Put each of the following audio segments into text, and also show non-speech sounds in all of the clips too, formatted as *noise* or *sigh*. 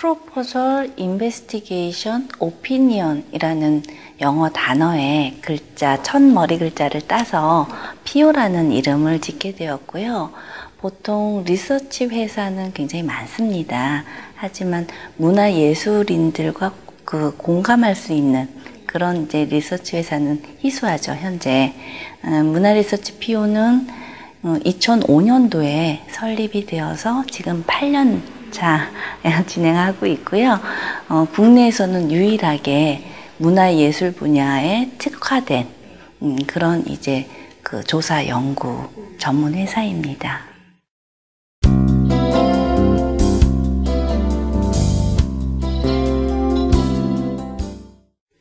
Proposal Investigation Opinion이라는 영어 단어의 글자, 첫 머리 글자를 따서 PO라는 이름을 짓게 되었고요. 보통 리서치 회사는 굉장히 많습니다. 하지만 문화 예술인들과 그 공감할 수 있는 그런 이제 리서치 회사는 희소하죠, 현재. 어, 문화 리서치 PO는 2005년도에 어, 설립이 되어서 지금 8년 차 *laughs* 진행하고 있고요. 어, 국내에서는 유일하게 문화예술 분야에 특화된 음, 그런 이제 그 조사 연구 전문 회사입니다.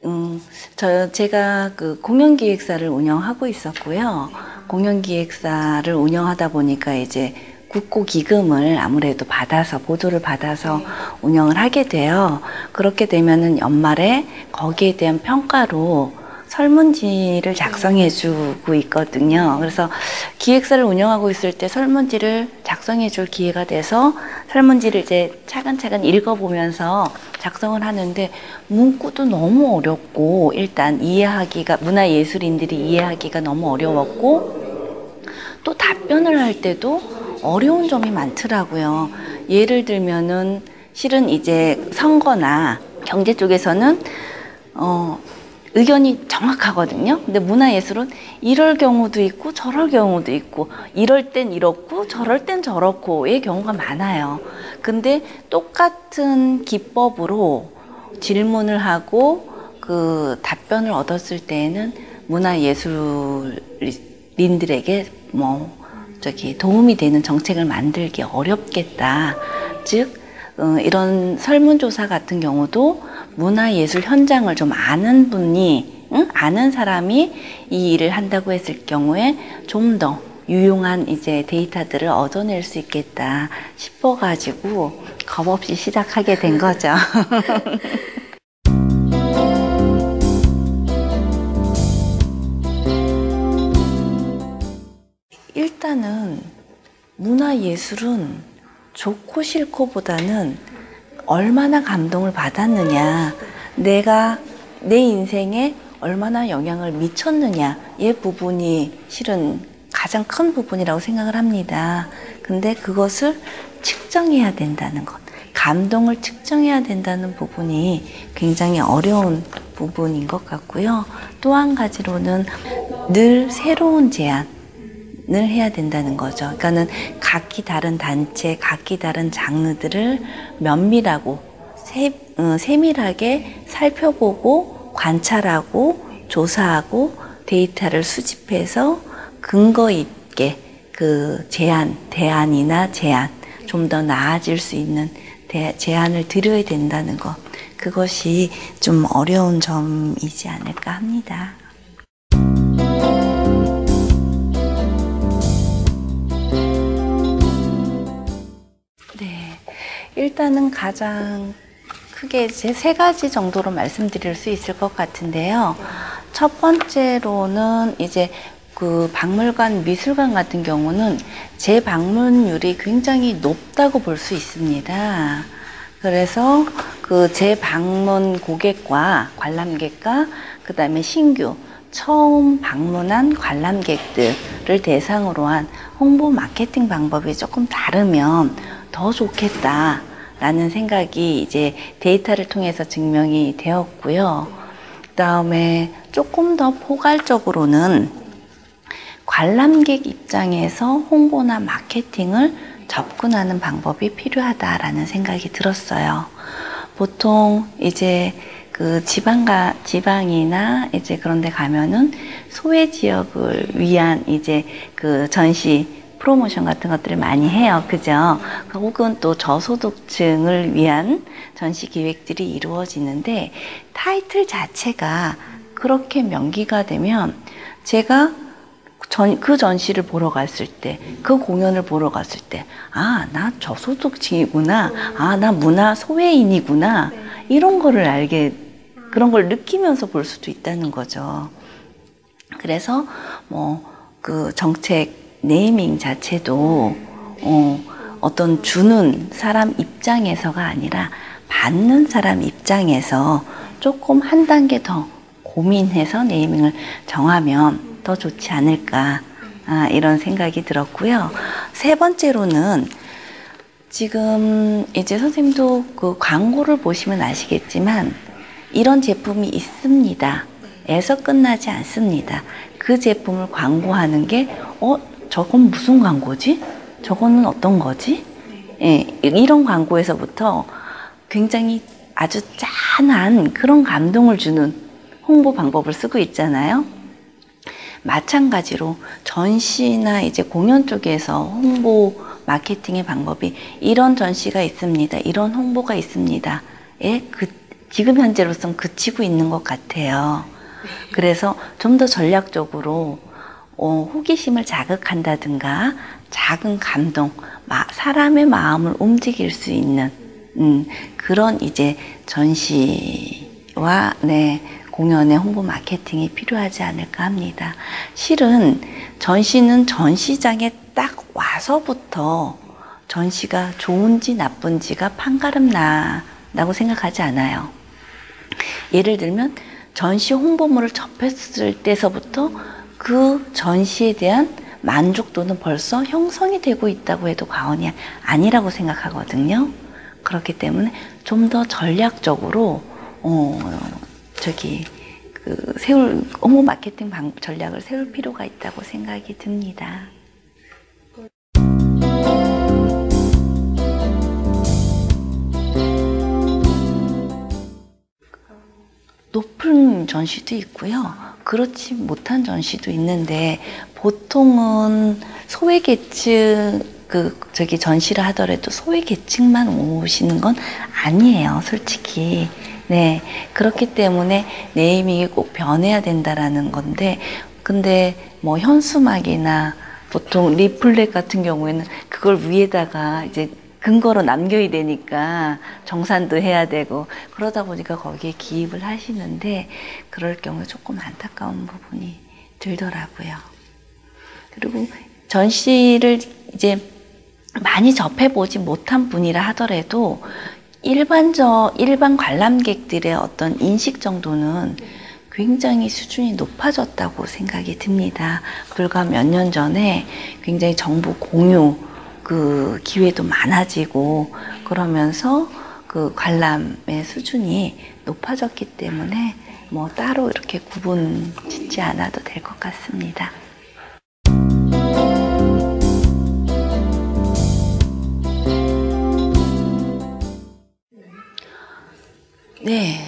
음, 저 제가 그 공연 기획사를 운영하고 있었고요. 공연 기획사를 운영하다 보니까 이제 국고 기금을 아무래도 받아서 보조를 받아서 운영을 하게 돼요. 그렇게 되면은 연말에 거기에 대한 평가로 설문지를 작성해 주고 있거든요. 그래서 기획사를 운영하고 있을 때 설문지를 작성해 줄 기회가 돼서 설문지를 이제 차근차근 읽어보면서 작성을 하는데 문구도 너무 어렵고 일단 이해하기가 문화예술인들이 이해하기가 너무 어려웠고 또 답변을 할 때도 어려운 점이 많더라고요. 예를 들면은 실은 이제 선거나 경제 쪽에서는 어 의견이 정확하거든요. 근데 문화예술은 이럴 경우도 있고 저럴 경우도 있고 이럴 땐 이렇고 저럴 땐 저렇고의 경우가 많아요. 근데 똑같은 기법으로 질문을 하고 그 답변을 얻었을 때에는 문화예술인들에게 뭐 저기 도움이 되는 정책을 만들기 어렵겠다. 즉 어, 이런 설문조사 같은 경우도 문화예술 현장을 좀 아는 분이 응? 아는 사람이 이 일을 한다고 했을 경우에 좀 더 유용한 이제 데이터들을 얻어낼 수 있겠다 싶어가지고 겁 없이 시작하게 된 거죠. *laughs* 일단은 문화예술은 좋고 싫고 보다는 얼마나 감동을 받았느냐, 내가 내 인생에 얼마나 영향을 미쳤느냐의 부분이 실은 가장 큰 부분이라고 생각을 합니다. 근데 그것을 측정해야 된다는 것, 감동을 측정해야 된다는 부분이 굉장히 어려운 부분인 것 같고요. 또 한 가지로는 늘 새로운 제안, 을 해야 된다는 거죠. 그러니까는 각기 다른 단체, 각기 다른 장르들을 면밀하고 세, 어, 세밀하게 살펴보고 관찰하고 조사하고 데이터를 수집해서 근거 있게 그 제안, 대안이나 제안, 좀 더 나아질 수 있는 대, 제안을 드려야 된다는 것. 그것이 좀 어려운 점이지 않을까 합니다. 일단은 가장 크게 제세 가지 정도로 말씀드릴 수 있을 것 같은데요. 첫 번째로는 이제 그 박물관, 미술관 같은 경우는 재방문율이 굉장히 높다고 볼 수 있습니다. 그래서 그 재방문 고객과 관람객과 그 다음에 신규 처음 방문한 관람객들을 대상으로 한 홍보 마케팅 방법이 조금 다르면 더 좋겠다. 라는 생각이 이제 데이터를 통해서 증명이 되었고요. 그 다음에 조금 더 포괄적으로는 관람객 입장에서 홍보나 마케팅을 접근하는 방법이 필요하다라는 생각이 들었어요. 보통 이제 그 지방가 지방이나 이제 그런 데 가면은 소외 지역을 위한 이제 그 전시 프로모션 같은 것들을 많이 해요. 그죠? 혹은 또 저소득층을 위한 전시 기획들이 이루어지는데 타이틀 자체가 그렇게 명기가 되면 제가 전, 그 전시를 보러 갔을 때, 그 공연을 보러 갔을 때, 아, 나 저소득층이구나. 아, 나 문화 소외인이구나. 이런 거를 알게, 그런 걸 느끼면서 볼 수도 있다는 거죠. 그래서, 뭐, 그 정책, 네이밍 자체도 어, 어떤 주는 사람 입장에서가 아니라 받는 사람 입장에서 조금 한 단계 더 고민해서 네이밍을 정하면 더 좋지 않을까 아, 이런 생각이 들었고요. 세 번째로는 지금 이제 선생님도 그 광고를 보시면 아시겠지만 이런 제품이 있습니다. 에서 끝나지 않습니다. 그 제품을 광고하는 게, 어, 저건 무슨 광고지? 저거는 어떤 거지? 예, 이런 광고에서부터 굉장히 아주 짠한 그런 감동을 주는 홍보 방법을 쓰고 있잖아요. 마찬가지로 전시나 이제 공연 쪽에서 홍보 마케팅의 방법이 이런 전시가 있습니다. 이런 홍보가 있습니다. 에 그, 지금 현재로선 그치고 있는 것 같아요. 그래서 좀 더 전략적으로 어, 호기심을 자극한다든가 작은 감동, 마, 사람의 마음을 움직일 수 있는 음, 그런 이제 전시와 네, 공연의 홍보 마케팅이 필요하지 않을까 합니다. 실은 전시는 전시장에 딱 와서부터 전시가 좋은지 나쁜지가 판가름 나다고 생각하지 않아요. 예를 들면 전시 홍보물을 접했을 때서부터 그 전시에 대한 만족도는 벌써 형성이 되고 있다고 해도 과언이 아니라고 생각하거든요. 그렇기 때문에 좀 더 전략적으로 어 저기 그 세울 홍보 마케팅 방, 전략을 세울 필요가 있다고 생각이 듭니다. 높은 전시도 있고요. 그렇지 못한 전시도 있는데 보통은 소외계층 그 저기 전시를 하더라도 소외계층만 오시는 건 아니에요, 솔직히. 네 그렇기 때문에 네이밍이 꼭 변해야 된다라는 건데 근데 뭐 현수막이나 보통 리플렛 같은 경우에는 그걸 위에다가 이제 근거로 남겨야 되니까 정산도 해야 되고 그러다 보니까 거기에 기입을 하시는데 그럴 경우에 조금 안타까운 부분이 들더라고요. 그리고 전시를 이제 많이 접해보지 못한 분이라 하더라도 일반적, 일반 관람객들의 어떤 인식 정도는 굉장히 수준이 높아졌다고 생각이 듭니다. 불과 몇 년 전에 굉장히 정보 공유 그 기회도 많아지고 그러면서 그 관람의 수준이 높아졌기 때문에 뭐 따로 이렇게 구분 짓지 않아도 될 것 같습니다. 네,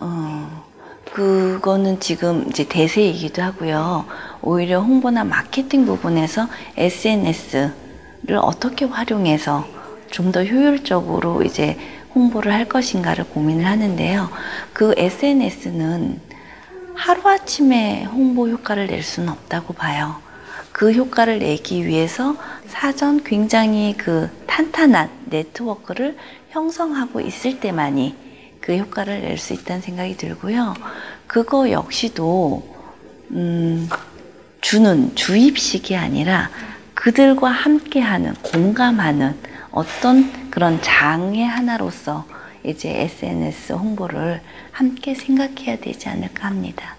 어, 그거는 지금 이제 대세이기도 하고요. 오히려 홍보나 마케팅 부분에서 SNS 를 어떻게 활용해서 좀 더 효율적으로 이제 홍보를 할 것인가를 고민을 하는데요. 그 SNS는 하루아침에 홍보 효과를 낼 수는 없다고 봐요. 그 효과를 내기 위해서 사전 굉장히 그 탄탄한 네트워크를 형성하고 있을 때만이 그 효과를 낼 수 있다는 생각이 들고요. 그거 역시도 음, 주는 주입식이 아니라 그들과 함께하는 공감하는 어떤 그런 장의 하나로서 이제 SNS 홍보를 함께 생각해야 되지 않을까 합니다.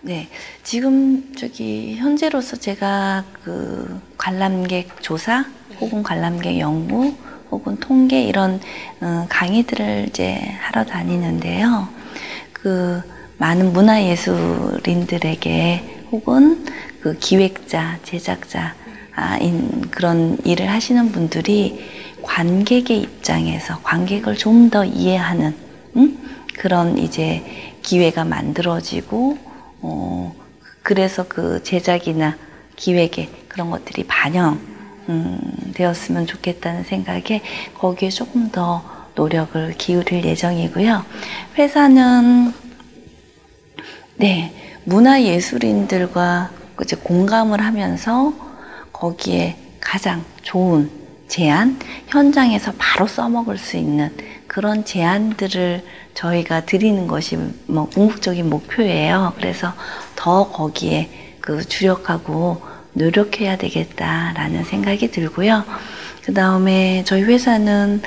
네, 지금 저기 현재로서 제가 그 관람객 조사 혹은 관람객 연구 혹은 통계 이런 어, 강의들을 이제 하러 다니는데요. 그 많은 문화예술인들에게 혹은 그 기획자, 제작자인 그런 일을 하시는 분들이 관객의 입장에서 관객을 좀 더 이해하는 음? 그런 이제 기회가 만들어지고 어, 그래서 그 제작이나 기획에 그런 것들이 반영 음, 되었으면 좋겠다는 생각에 거기에 조금 더 노력을 기울일 예정이고요. 회사는 네 문화 예술인들과 이제 공감을 하면서 거기에 가장 좋은 제안, 현장에서 바로 써먹을 수 있는 그런 제안들을 저희가 드리는 것이 뭐 궁극적인 목표예요. 그래서 더 거기에 그 주력하고 노력해야 되겠다라는 생각이 들고요. 그 다음에 저희 회사는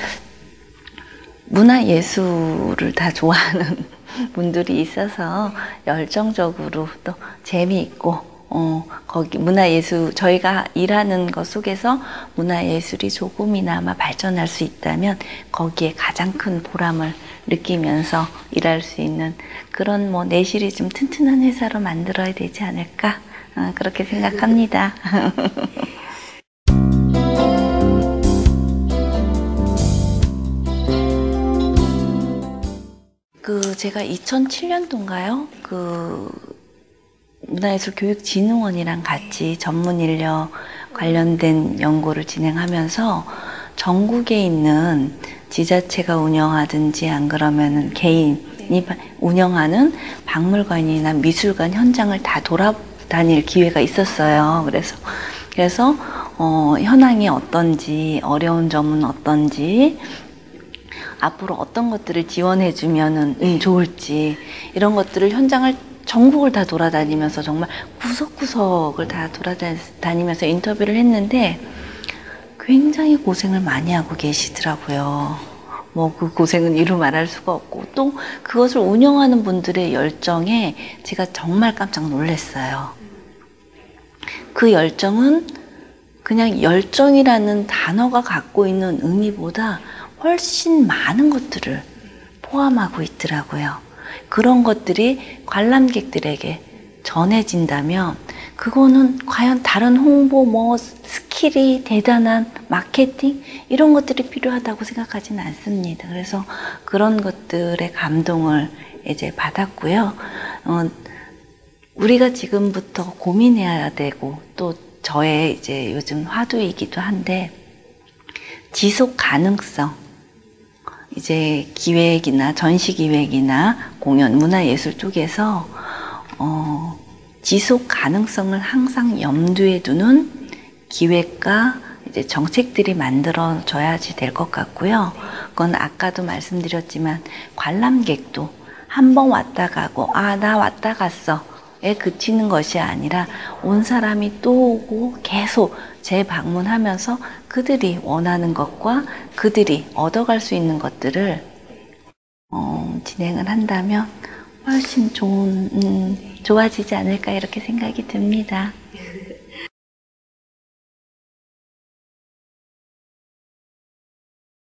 문화 예술을 다 좋아하는 *laughs* 분들이 있어서 열정적으로 또 재미있고 어, 거기 문화예술 저희가 일하는 것 속에서 문화예술이 조금이나마 발전할 수 있다면 거기에 가장 큰 보람을 느끼면서 일할 수 있는 그런 뭐 내실이 좀 튼튼한 회사로 만들어야 되지 않을까 어, 그렇게 생각합니다. *laughs* 그 제가 2007년도인가요? 그 문화예술 교육진흥원이랑 같이 전문 인력 관련된 연구를 진행하면서 전국에 있는 지자체가 운영하든지 안 그러면은 개인이 운영하는 박물관이나 미술관 현장을 다 돌아 다닐 기회가 있었어요. 그래서 그래서 어, 현황이 어떤지 어려운 점은 어떤지 앞으로 어떤 것들을 지원해 주면은 음, 좋을지 이런 것들을 현장을 전국을 다 돌아다니면서 정말 구석구석을 다 돌아다니면서 인터뷰를 했는데 굉장히 고생을 많이 하고 계시더라고요. 뭐 그 고생은 이루 말할 수가 없고 또 그것을 운영하는 분들의 열정에 제가 정말 깜짝 놀랐어요. 그 열정은 그냥 열정이라는 단어가 갖고 있는 의미보다 훨씬 많은 것들을 포함하고 있더라고요. 그런 것들이 관람객들에게 전해진다면 그거는 과연 다른 홍보 뭐 스킬이 대단한 마케팅 이런 것들이 필요하다고 생각하지는 않습니다. 그래서 그런 것들의 감동을 이제 받았고요. 어, 우리가 지금부터 고민해야 되고 또 저의 이제 요즘 화두이기도 한데 지속 가능성 이제 기획이나 전시 기획이나 공연, 문화예술 쪽에서 어, 지속 가능성을 항상 염두에 두는 기획과 이제 정책들이 만들어져야지 될 것 같고요. 그건 아까도 말씀드렸지만 관람객도 한 번 왔다 가고 아 나 왔다 갔어 에 그치는 것이 아니라 온 사람이 또 오고 계속 재방문하면서 그들이 원하는 것과 그들이 얻어갈 수 있는 것들을 어, 진행을 한다면 훨씬 좋은 음, 좋아지지 않을까 이렇게 생각이 듭니다. 네,